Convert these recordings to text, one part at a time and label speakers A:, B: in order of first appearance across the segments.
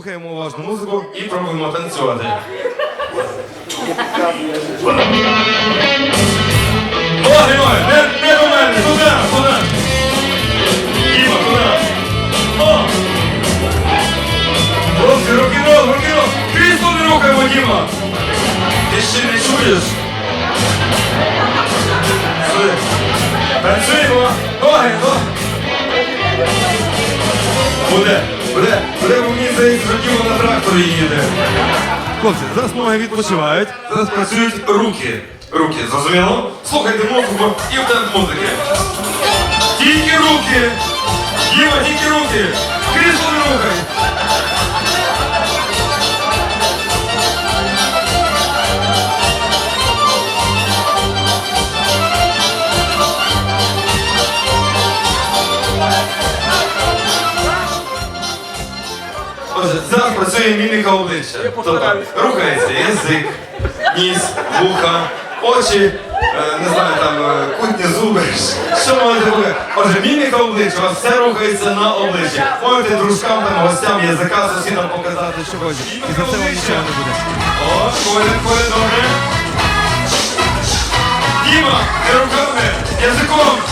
A: Слухаємо уважно музику і пробуємо танцювати. Ноги, ноги, до мене, туди, туди. Діма, туди. О! Хлопці, рок-н-рол, не рухаємо, Діма. Ти ще не чуєш. Сюди. Танцюємо. Ноги, ноги. Буде, буде, буде, в мені здається, що на тракторі їде. Хлопці, зараз ноги відпочивають, зараз працюють руки. Руки, зрозуміло? Слухайте музику і в темп музики. Тільки руки! Діма, тільки руки! Крісло рухай! Зараз працює міміка обличчя. Тобто рухається язик, ніс, вуха, очі, е, не знаю, там е, кутні зуби. Що можете бути? Отже, міміка обличчя, у вас все рухається на обличчі. Можете дружкам, там, гостям, язика, сусідам показати, що хочете. І за це вам нічого не буде. О, коля, коля, добре. Діма, не руками, язиком.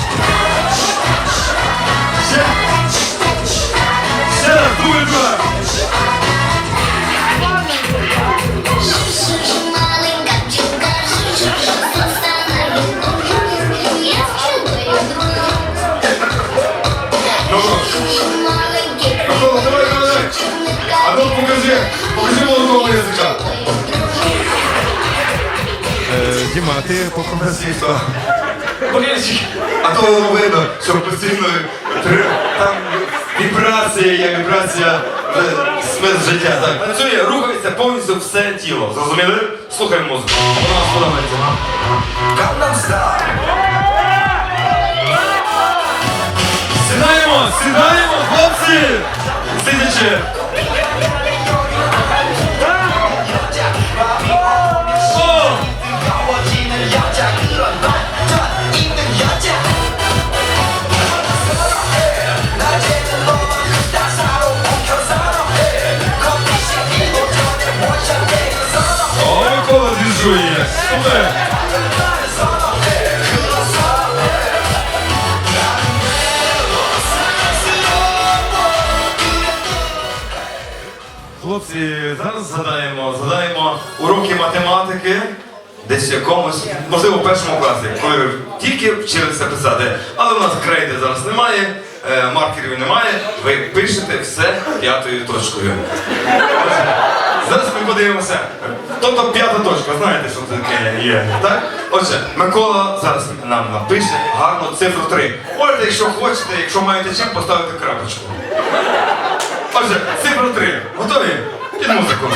A: Діма, а ти попроси хто? А то воно видно, що постійно там вібрація є, вібрація вже смисл життя. Так, працює, рухається повністю все тіло. Зрозуміли? Слухаємо музику. Вона нас подобається. Gangnam Style. Сідаємо, сідаємо, хлопці! Сидячи. Двіжує. Хлопці, зараз згадаємо, згадаємо уроки математики. Десь якомусь, можливо, в першому класі, коли ви тільки вчилися писати. Але в нас крейди зараз немає, е, маркерів немає. Ви пишете все п'ятою точкою. Зараз ми подивимося. Тобто п'ята точка, знаєте, що це таке є. Так? Отже, Микола зараз нам напише гарну цифру 3. Можете, якщо хочете, якщо маєте чим, поставити крапочку. Отже, цифра 3. Готові? Під музику.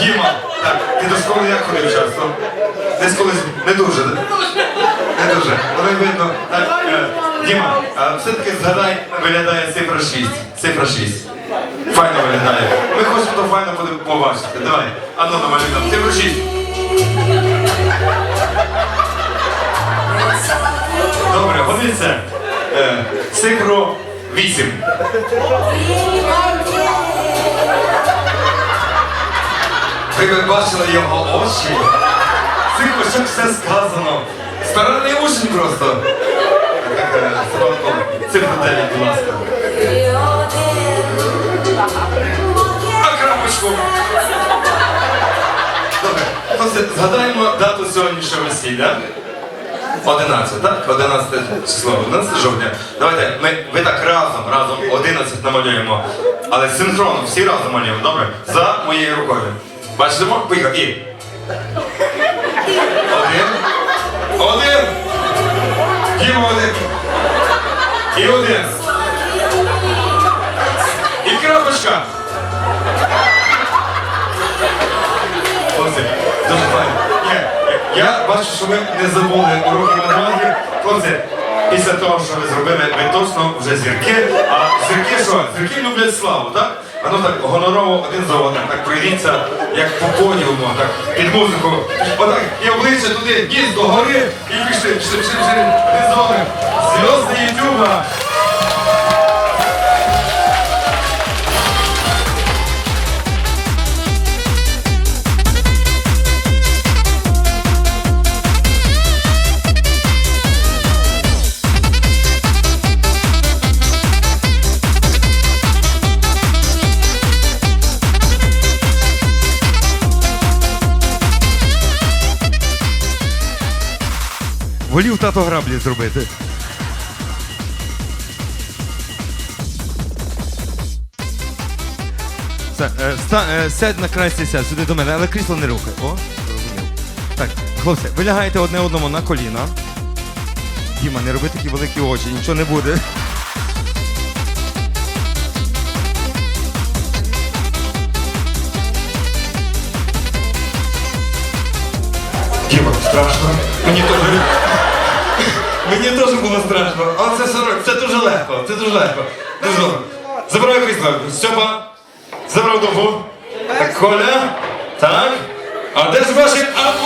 A: Діма. Так, ти до школи як ходив часто? Десь колись не дуже, да? Не дуже. Воно видно. Так, е, Діма, все-таки згадай, виглядає цифра 6. Цифра 6. Файно виглядає. Ми хочемо то файно буде побачити. Давай. А ну намалюй там. Цифра 6. Добре, годиться. Е, цифру 8. Ви бачили його очі. Цих очах все сказано. Старанний учень просто. Е, Цифра 9, будь ласка. А крапочку. Добре, згадаємо дату сьогоднішнього весілля. 11, так? 11 число, 11 жовтня. Давайте, ми, ви так разом, разом 11 намалюємо. Але синхронно, всі разом малюємо, добре? За моєю рукою. Бачимо? Поїхав. І. Один. Один. Діма один. І один. І крапочка. Хлопці, дуже файно. Я бачу, що ви не забули уроки математики. Хлопці, після того, що ви зробили, ви точно вже зірки. А зірки що? Зірки люблять славу, так? А ну так, гонорово один за одним, так пройдіться, як по подіуму, так, під музику. Отак, і обличчя туди, ніс до гори, і пішли, пішли, пішли, один за одним. Зв'язки Ютуба.
B: Волів тато граблі зробити. Все, е, ста, е, сядь на край стільця, сюди до мене, але крісло не рухай. О, зрозумів. Так, хлопці, ви лягаєте одне одному на коліна. Діма, не роби такі великі очі, нічого не буде.
A: Діма, страшно. Мені теж. Мені теж було страшно. Але це 40, це дуже легко. Це дуже легко. Дуже добре. Забираю крісло. Сьопа. Забрав довгу. Так, Коля. Так. А де ж ваші аплодисменти?